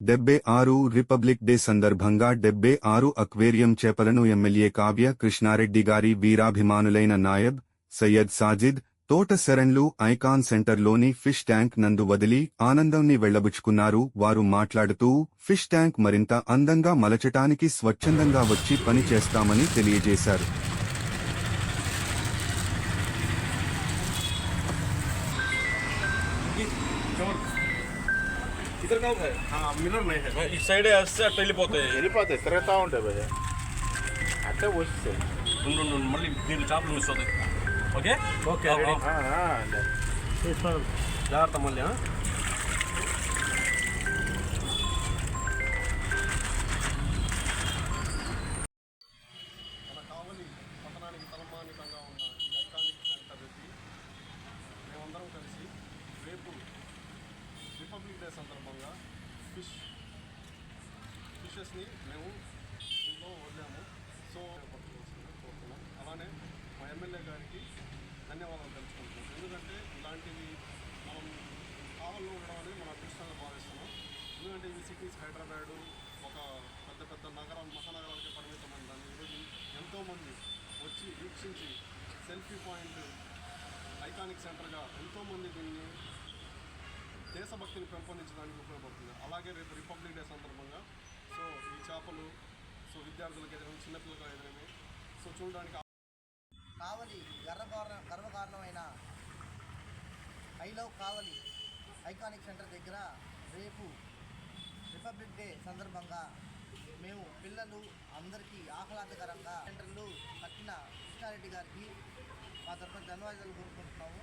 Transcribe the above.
డెబ్బై ఆరు republic day సందర్భంగా డెబ్బై ఆరు అక్వేరియం చేపలను ఎమ్మెల్యే కావ్య కృష్ణారెడ్డి గారి వీరాభిమానులైన నాయబ్ సయ్యద్ సాజిద్ తోట శరణ్లు ఐకాన్ సెంటర్లోని ఫిష్ ట్యాంక్ నందు వదిలి ఆనందంని వెళ్ళబుచ్చుకున్నారు. వారు మాట్లాడుతూ ఫిష్ ట్యాంక్ మరింత అందంగా మలచటానికి స్వచ్ఛందంగా వచ్చి పని చేస్తామని తెలియజేశారు. ఇద్దరు కాదు భయ మిర్రర్ నైట్ ఇటు సైడ్ వేస్తే అట్లా వెళ్ళిపోతాయి వెళ్ళిపోతాయి తిరగతా ఉంటాయి భయ అట్టే వస్తాయి రెండు మళ్ళీ దీని చేపలు మిస్ ఓకే ఓకే జాగ్రత్త మళ్ళీ ఫిష్ ఫిషెస్ని మేము ఇంట్లో వదిలాము. సో కోరుతున్నాం అలానే మా ఎమ్మెల్యే గారికి ధన్యవాదాలు తెలుసుకుంటున్నాం ఎందుకంటే ఇలాంటివి మనం కావల్లో ఉండడం అనేది మన అదృష్టంగా భావిస్తున్నాం ఎందుకంటే ఈ సిటీస్ హైదరాబాదు ఒక పెద్ద పెద్ద నగరం మహానగరాలకి పరిమితమైన దాన్ని ఈరోజు ఎంతోమంది వచ్చి వీక్షించి సెల్ఫీ పాయింట్ ఐకానిక్ సెంటర్గా ఎంతోమంది దీన్ని దేశభక్తిని పెంపొందించడానికి ఉపయోగపడుతుంది. అలాగే రేపు రిపబ్లిక్ డే సందర్భంగా సో ఈ చేపలు సో విద్యార్థులకు ఎదురైన చిన్నపిల్లలకు ఎదురైనవి సో చూడడానికి కావలి గర్వకారణ గర్వకారణమైన I love Kavali iconic center దగ్గర రేపు రిపబ్లిక్ డే సందర్భంగా మేము పిల్లలు అందరికీ ఆహ్లాదకరంగా సెంటర్లు కట్టిన కృష్ణారెడ్డి గారికి మా తరఫున ధన్యవాదాలు కోరుకుంటున్నాము.